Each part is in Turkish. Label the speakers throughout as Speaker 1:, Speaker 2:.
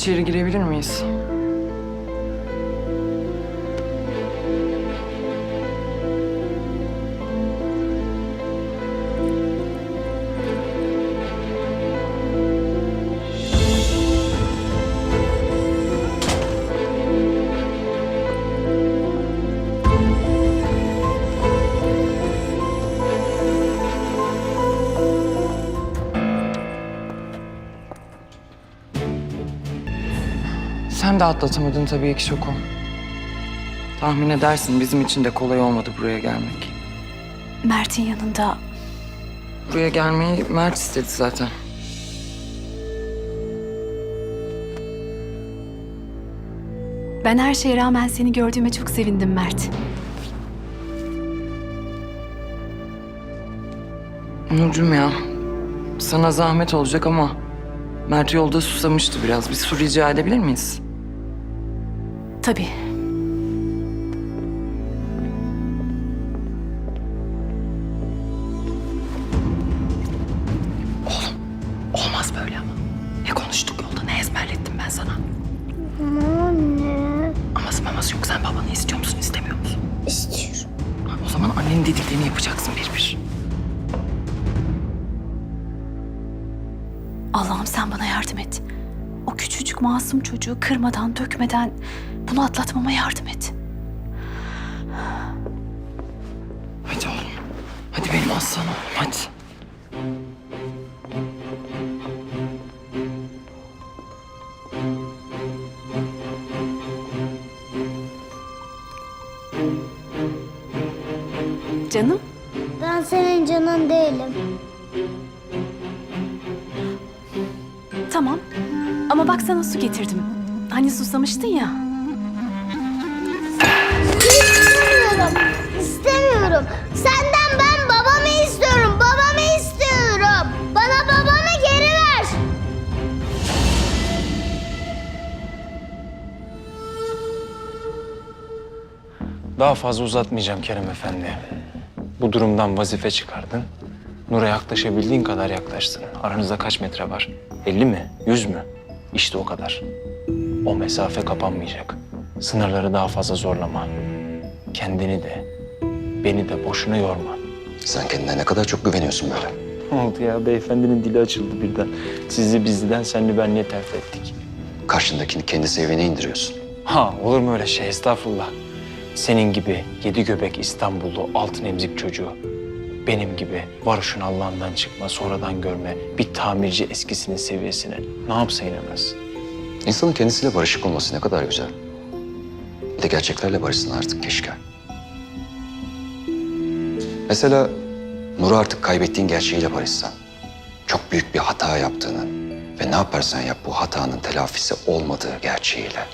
Speaker 1: İçeri girebilir miyiz? Sen de atlatamadın tabii ki şoku. Tahmin edersin bizim için de kolay olmadı buraya gelmek.
Speaker 2: Mert'in yanında
Speaker 1: Buraya gelmeyi Mert istedi zaten.
Speaker 2: ben her şeye rağmen seni gördüğüme çok sevindim Mert.
Speaker 1: Nurcum ya, sana zahmet olacak ama Mert yolda susamıştı biraz. Bir su rica edebilir miyiz?
Speaker 2: Tabii.
Speaker 1: Olmaz böyle ama. Ne konuştuk yolda, ne ezberlettim ben sana?
Speaker 3: Anne.
Speaker 1: Aması maması yok. Sen babanı istiyor musun, istemiyor musun?
Speaker 3: İstiyorum.
Speaker 1: Ha, O zaman annenin dediklerini yapacaksın bir bir.
Speaker 2: Allah'ım sen bana yardım et. O küçücük masum çocuğu kırmadan, dökmeden bunu atlatmama yardım et.
Speaker 1: Hadi oğlum. Hadi benim aslanım, hadi.
Speaker 2: Canım,
Speaker 3: Ben senin canın değilim.
Speaker 2: tamam. Ama bak sana su getirdim. Hani susamıştın ya.
Speaker 3: İstemiyorum. Senden ben babamı istiyorum. Babamı istiyorum. Bana babamı geri ver.
Speaker 4: Daha fazla uzatmayacağım Kerem Efendi. Bu durumdan vazife çıkardın. Nur'a yaklaşabildiğin kadar yaklaştın. Aranızda kaç metre var? 50 mi? 100 mü? İşte o kadar. O mesafe kapanmayacak. Sınırları daha fazla zorlama. Kendini de, beni de boşuna yorma.
Speaker 5: Sen kendine ne kadar çok güveniyorsun böyle.
Speaker 4: Oldu ya? Beyefendinin dili açıldı birden. Sizi bizden, senli benliğe terfi ettik.
Speaker 5: Karşındakini kendi seviyene indiriyorsun.
Speaker 4: Ha olur mu öyle şey? Estağfurullah. Senin gibi yedi göbek İstanbullu altın emzik çocuğu. Benim gibi varoşun Allah'ından çıkma, sonradan görme, bir tamirci eskisinin seviyesine ne yapsa inemez.
Speaker 5: İnsanın kendisiyle barışık olması ne kadar güzel. Bir de gerçeklerle barışsın artık keşke. Mesela Nur'u artık kaybettiğin gerçeğiyle barışsan. Çok büyük bir hata yaptığını ve ne yaparsan yap bu hatanın telafisi olmadığı gerçeğiyle.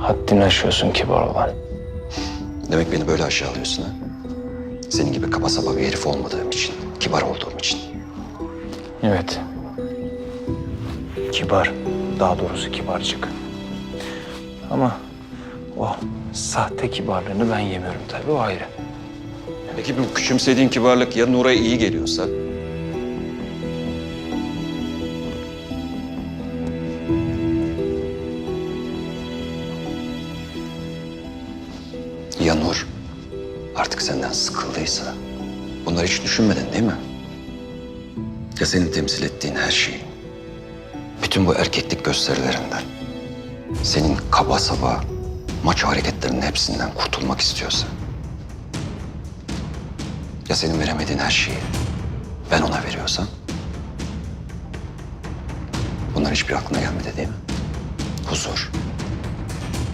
Speaker 4: Haddini aşıyorsun kibar olan.
Speaker 5: Demek beni böyle aşağılıyorsun ha? Senin gibi kaba saba bir herif olmadığım için, kibar olduğum için.
Speaker 4: Evet. Kibar, daha doğrusu kibarcık. Ama o sahte kibarlığını ben yemiyorum tabii o ayrı.
Speaker 5: Peki bu küçümsediğin kibarlık ya Nur'a iyi geliyorsa? Ya Nur artık senden sıkıldıysa? Bunları hiç düşünmedin değil mi? Ya senin temsil ettiğin her şeyi? Bütün bu erkeklik gösterilerinden, senin kaba saba maço hareketlerinin hepsinden kurtulmak istiyorsa? Ya senin veremediğin her şeyi ben ona veriyorsam? Bunlar hiçbir aklına gelmedi değil mi? Huzur,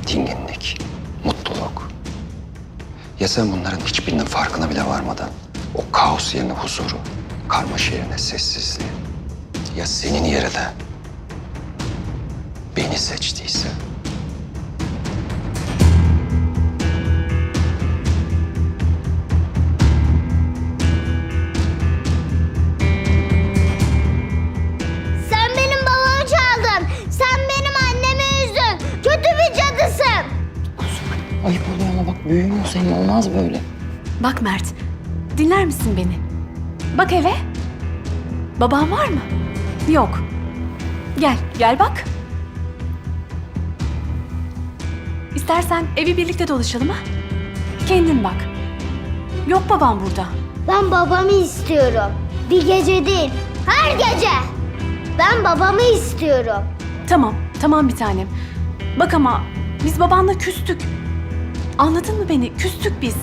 Speaker 5: dinginlik, mutluluk. Ya sen bunların hiçbirinin farkına bile varmadan o kaos yerine huzuru, karmaşa yerine sessizliği. Ya senin yerine beni seçtiyse?
Speaker 3: Sen benim babamı çaldın. Sen benim annemi üzdün. Kötü bir cadısın.
Speaker 1: Ayıp oluyor ama bak büyüğün o senin olmaz böyle.
Speaker 2: Bak Mert, dinler misin beni? Bak eve. Baban var mı? Yok. Gel, gel bak. İstersen evi birlikte dolaşalım ha? Kendin bak. Yok babam burada.
Speaker 3: Ben babamı istiyorum. Bir gece değil, her gece. Ben babamı istiyorum.
Speaker 2: Tamam, tamam bir tanem. Bak ama biz babanla küstük. Anladın mı beni? Küstük biz.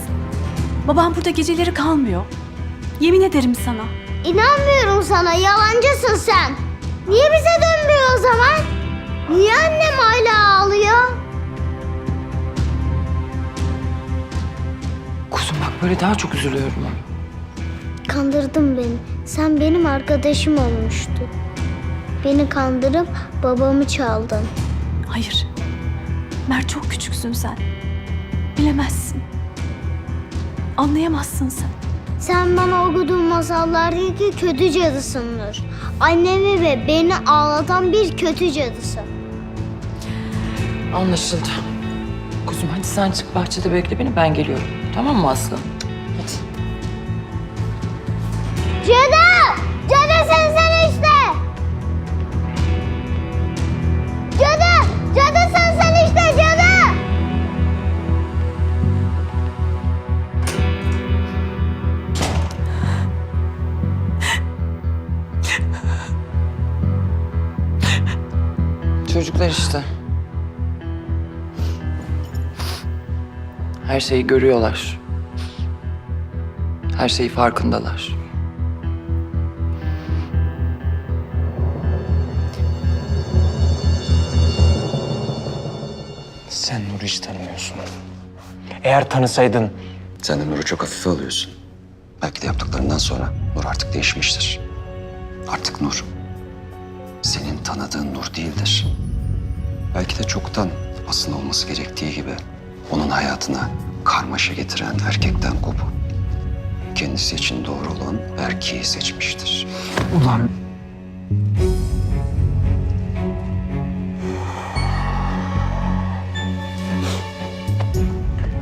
Speaker 2: Babam burada geceleri kalmıyor. Yemin ederim sana.
Speaker 3: İnanmıyorum sana, yalancısın sen. Niye bize dönmüyor o zaman? Niye annem hala ağlıyor?
Speaker 1: Böyle daha çok üzülüyorum.
Speaker 3: Kandırdın beni. Sen benim arkadaşım olmuştun. Beni kandırıp babamı çaldın.
Speaker 2: Hayır. Mert çok küçüksün sen. Bilemezsin. Anlayamazsın sen.
Speaker 3: Sen bana okuduğun masallardaki kötü cadısındır. Annemi ve beni ağlatan bir kötü cadısın.
Speaker 1: Anlaşıldı. Kuzum hadi sen çık bahçede bekle beni ben geliyorum. Tamam mı Aslı? Hadi.
Speaker 3: Cadı!
Speaker 1: Şeyi görüyorlar. Her şeyi farkındalar.
Speaker 4: Sen Nur'u hiç tanımıyorsun. Eğer tanısaydın
Speaker 5: Sen de Nur'u çok hafife alıyorsun. Belki de yaptıklarından sonra Nur artık değişmiştir. Artık Nur, senin tanıdığın Nur değildir. Belki de çoktan aslında olması gerektiği gibi onun hayatına karmaşa getiren erkekten kopup kendisi için doğru olan erkeği seçmiştir.
Speaker 1: Ulan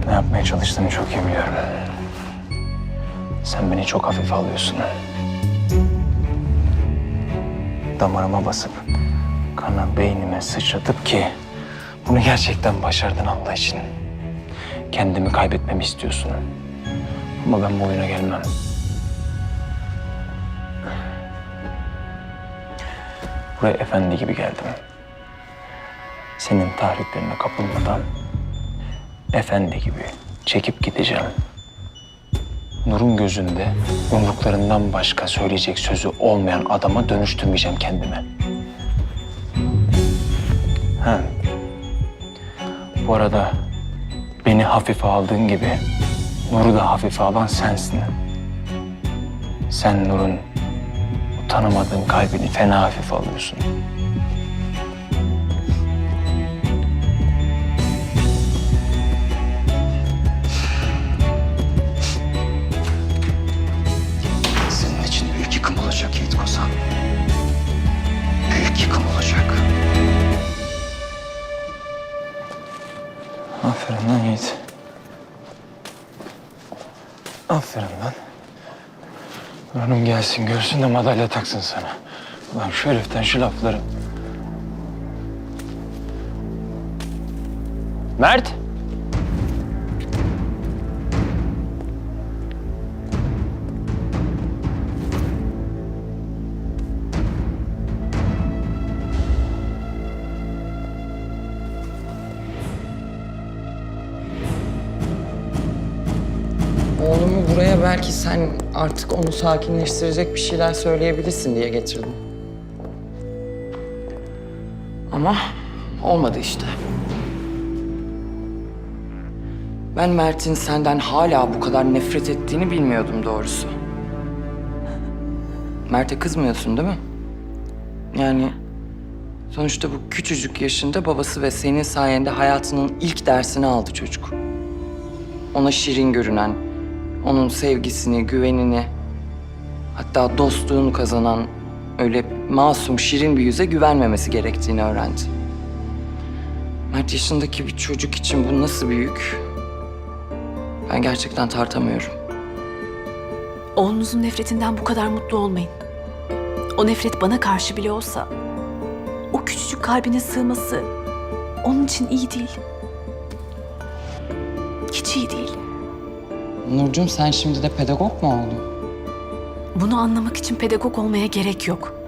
Speaker 4: ne yapmaya çalıştığını çok iyi biliyorum. Sen beni çok hafife alıyorsun. Damarıma basıp kana beynime sıçratıp ki bunu gerçekten başardın Allah için. Kendimi kaybetmemi istiyorsun. Ama ben bu oyuna gelmem. Buraya efendi gibi geldim. Senin tahriklerine kapılmadan efendi gibi çekip gideceğim. Nur'un gözünde yumruklarından başka söyleyecek sözü olmayan adama dönüştürmeyeceğim kendimi. Ha. Bu arada beni hafife aldığın gibi Nur'u da hafife alan sensin. Sen Nur'un tanımadığın kalbini fena hafife alıyorsun. Aferin lan. Hanım gelsin görsün de madalya taksın sana. Ulan şu heriften şu lafları. Mert!
Speaker 1: Oğlumu buraya belki sen artık onu sakinleştirecek bir şeyler söyleyebilirsin diye getirdim. Ama olmadı işte. Ben Mert'in senden hala bu kadar nefret ettiğini bilmiyordum doğrusu. Mert'e kızmıyorsun değil mi? Yani sonuçta bu küçücük yaşında babası ve senin sayende hayatının ilk dersini aldı çocuk. Ona şirin görünen, onun sevgisini, güvenini, hatta dostluğunu kazanan öyle masum, şirin bir yüze güvenmemesi gerektiğini öğrendi. Mert yaşındaki bir çocuk için bu nasıl bir yük? Ben gerçekten tartamıyorum.
Speaker 2: Oğlunuzun nefretinden bu kadar mutlu olmayın. O nefret bana karşı bile olsa o küçücük kalbine sığması onun için iyi değil. Hiç iyi değil.
Speaker 1: Nurcuğum sen şimdi de pedagog mu oldun?
Speaker 2: Bunu anlamak için pedagog olmaya gerek yok.